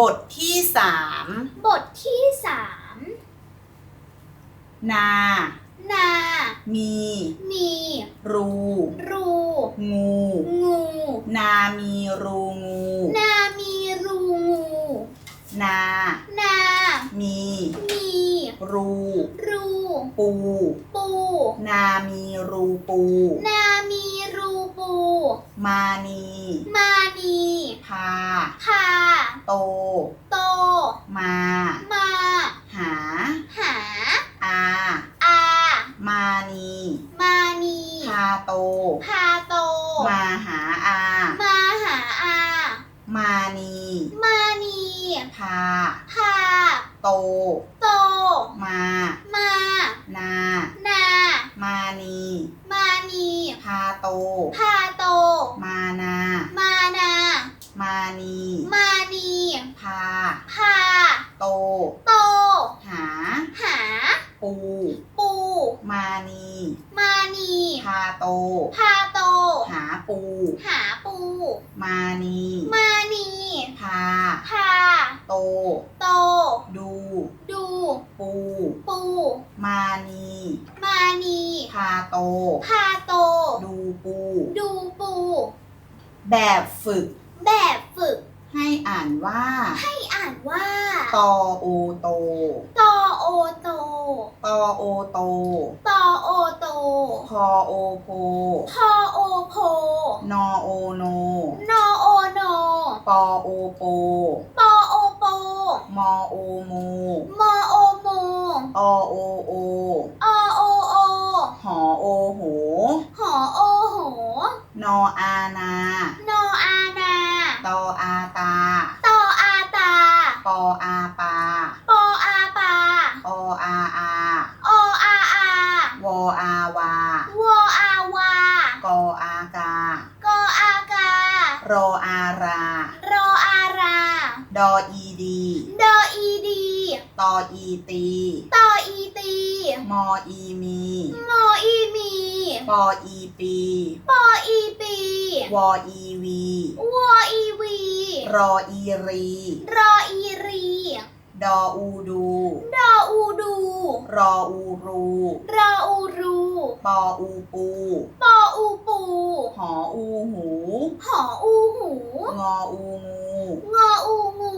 บทที่สามบทที่สามนา นา มี มี รู รู งู งู นามีรูงู นามีรูงู นา นา มี มี รู รู ปู ปู นามีรูปู นามีรูปู มานี มานี พา พา โต โต มา มา หา หา อา อา มานี มานี พาโต พาโต มาหาอา มาหาอา มานี มานี พา พา โต โต มา มา นา นา มานี มานี พาโต พาโต มานา มานา มานี มานี พา พา โต โต หา หา ปู ปู มานี มานี พาโต พาโตหา ปู หาปู มานี มานีพา พา โต โต ดู ดู ปู ปู มานี มานี พาโต พาโต ดูปู ดูปู แบบฝึก แบบฝึก ให้อ่านว่า ให้อ่านว่า ตอโอโต ตอโอโต ตอโอโต ตอโอโตพอโอโพพอโอโพนอ โอโน นอโอโนปอโอโป ปอโอโปมอโอโมมอโอโมอโอโอ อโอโอ หอโอโห หอโอโห นออานา นออานา ตออาตา ตออาตา ปออาปา ปออาปา ออาอา ออาอา วออาวา วออาวา กออากากออาการ ออารา รออารา ดออีดี ดออีดี ตออีตี ตออีตี มออีมี มออีมี ปออีปี ปออีปี วออีวี วออีวี รออีรี รออีรี ดออูดู ดออูดู รออูรู รออูรู ปออูปู ปอ อูปู หออูหู หออูหู งออูงู งออูงู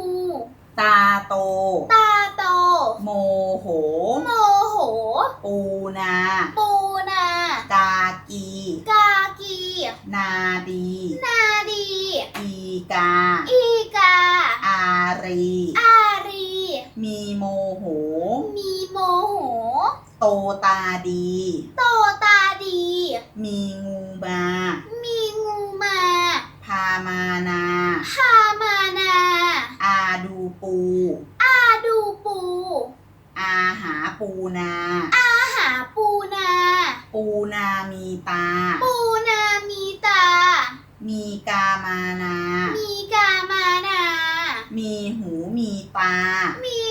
ตาโต ตาโต โมโห โมโห ปูนา ปูนา กากี กากี นาดี นาดี อีกา อีกา อารี อารี มีโมโห มีโมโห โตตาดี โตตาดี มีงูมา มีงูมา พามานา พามานา อาดูปู อาดูปู อาหาปูนา อาหาปูนา ปูนามีตา ปูนามีตา มีกามานา มีกามานา มีหูมีตา มี